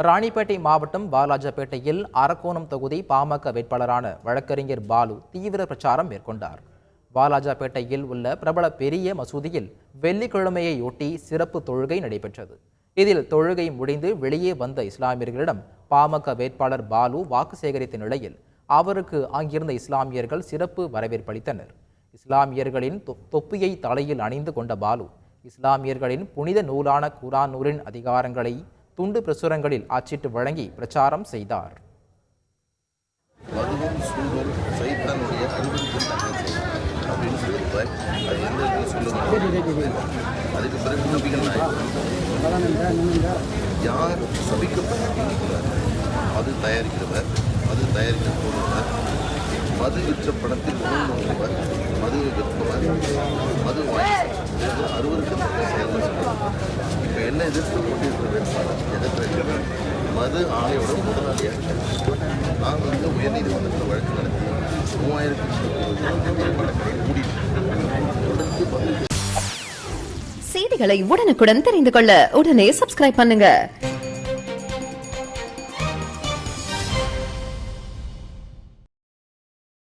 ராணிப்பேட்டை மாவட்டம் வாலாஜப்பேட்டையில் அரக்கோணம் தொகுதி பாமக வேட்பாளரான வழக்கறிஞர் பாலு தீவிர பிரச்சாரம் மேற்கொண்டார். வாலாஜாப்பேட்டையில் உள்ள பிரபல பெரிய மசூதியில் வெள்ளிக்கிழமையொட்டி சிறப்பு தொழுகை நடைபெற்றது. இதில் தொழுகை முடிந்து வெளியே வந்த இஸ்லாமியர்களிடம் பாமக வேட்பாளர் பாலு வாக்கு சேகரித்த நிலையில் அவருக்கு அங்கிருந்த இஸ்லாமியர்கள் சிறப்பு வரவேற்பளித்தனர் இஸ்லாமியர்களின் தொ- தொப்பியை தலையில் அணிந்து கொண்ட பாலு இஸ்லாமியர்களின் புனித நூலான குரான் நூலின் அதிகாரங்களை துண்டு பிரசுரங்களில் அச்சிட்டு வழங்கி பிரச்சாரம் செய்தார். அது அதுக்கு பிறகு நாயகம் யார் சபிக்கப்பட்டிருக்கிறார் மது தயாரிக்கிறவர் மது தயாரிக்க போடுவர் மது விற்ற பணத்தில் உணர்ந்தவர் மதுவை விற்பவர் மது வாங்கி செயல்கள் இப்போ என்ன எதிர்த்து கொண்டிருக்கிற வேட்பாளர் எதிர்த்து மது ஆணையோட முதலாளியாக நான் வந்து உயர்நீதிமன்றத்தில் வழக்கு நடத்தி மூவாயிரத்தி வழக்கை மூடிட்டேன் பதில் செய்திகளை உடனுக்குடன் தெரிந்து கொள்ள உடனே சப்ஸ்கிரைப் பண்ணுங்க.